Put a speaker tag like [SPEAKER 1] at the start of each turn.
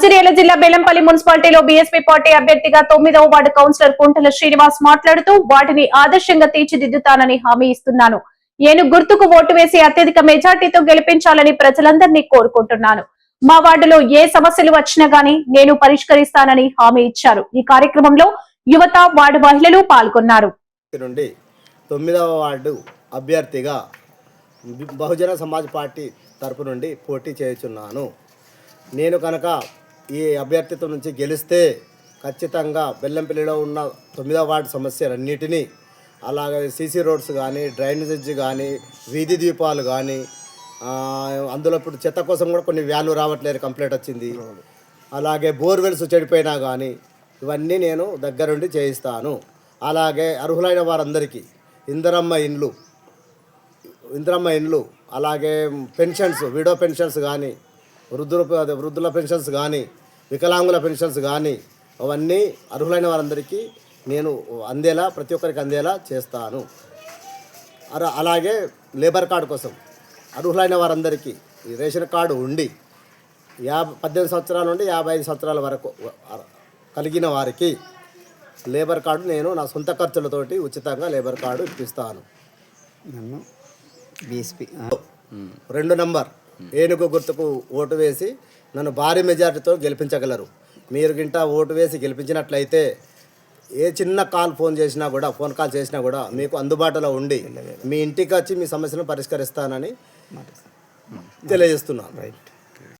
[SPEAKER 1] మంచిర్యాల జిల్లా బెల్లంపల్లి మున్సిపాలిటీలో BSP party అభ్యర్థిగా తొమ్మిదవ వార్డు కౌన్సిలర్ కుంటల శ్రీనివాస్ మాట్లాడుతూ వాటిని ఆదర్శంగా తీర్చిదిద్దుతానని హామీ ఇస్తున్నాను. నేను గుర్తుకు ఓటు వేసి అత్యధిక మెజార్టీతో గెలిపించాలని ప్రజలందరినీ కోరుకుంటున్నాను. మా వార్డులో ఏ సమస్యలు వచ్చినా గానీ నేను పరిష్కరిస్తానని హామీ ఇచ్చారు. ఈ కార్యక్రమంలో యువత వార్డు మహిళలు పాల్గొన్నారు.
[SPEAKER 2] నుండి తొమ్మిదవ వార్డు అభ్యర్థిగా బహుజన సమాజ్ పార్టీ తరపు నుండి పోటీ చేయుచున్నాను. నేను కనుక ఈ అభ్యర్థిత్వం నుంచి గెలిస్తే ఖచ్చితంగా బెల్లంపల్లిలో ఉన్న తొమ్మిదవ వార్డు సమస్యలన్నిటినీ అలాగే సీసీ రోడ్స్ కానీ డ్రైనేజ్ కానీ వీధి దీపాలు కానీ అందులో ఇప్పుడు చెత్త కోసం కూడా కొన్ని వ్యాన్లు రావట్లేదు కంప్లైంట్ వచ్చింది. అలాగే బోర్వెల్స్ చెడిపోయినా కానీ ఇవన్నీ నేను దగ్గరుండి చేయిస్తాను. అలాగే అర్హులైన వారందరికీ ఇందరమ్మ ఇండ్లు ఇందిరమ్మ ఇండ్లు అలాగే పెన్షన్స్ విడో పెన్షన్స్ కానీ వృద్ధుల వృద్ధుల పెన్షన్స్ కానీ వికలాంగుల పెన్షన్స్ కానీ అవన్నీ అర్హులైన వారందరికీ నేను అందేలా ప్రతి ఒక్కరికి అందేలా చేస్తాను. అలాగే లేబర్ కార్డు కోసం అర్హులైన వారందరికీ ఈ రేషన్ కార్డు ఉండి యాభై పద్దెనిమిది సంవత్సరాల నుండి యాభై ఐదు సంవత్సరాల వరకు కలిగిన వారికి లేబర్ కార్డు నేను నా సొంత ఖర్చులతోటి ఉచితంగా లేబర్ కార్డు ఇప్పిస్తాను.
[SPEAKER 3] నన్ను బీఎస్పీ
[SPEAKER 2] రెండు నంబర్. ఏనుగు గుర్తుకు ఓటు వేసి నన్ను భారీ మెజారిటీతో గెలిపించగలరు. మీరు గింట ఓటు వేసి గెలిపించినట్లయితే ఏ చిన్న కాల్ ఫోన్ చేసినా కూడా ఫోన్ కాల్ చేసినా కూడా మీకు అందుబాటులో ఉండి మీ ఇంటికి వచ్చి మీ సమస్యలను పరిష్కరిస్తానని తెలియజేస్తున్నాను.
[SPEAKER 3] రైట్.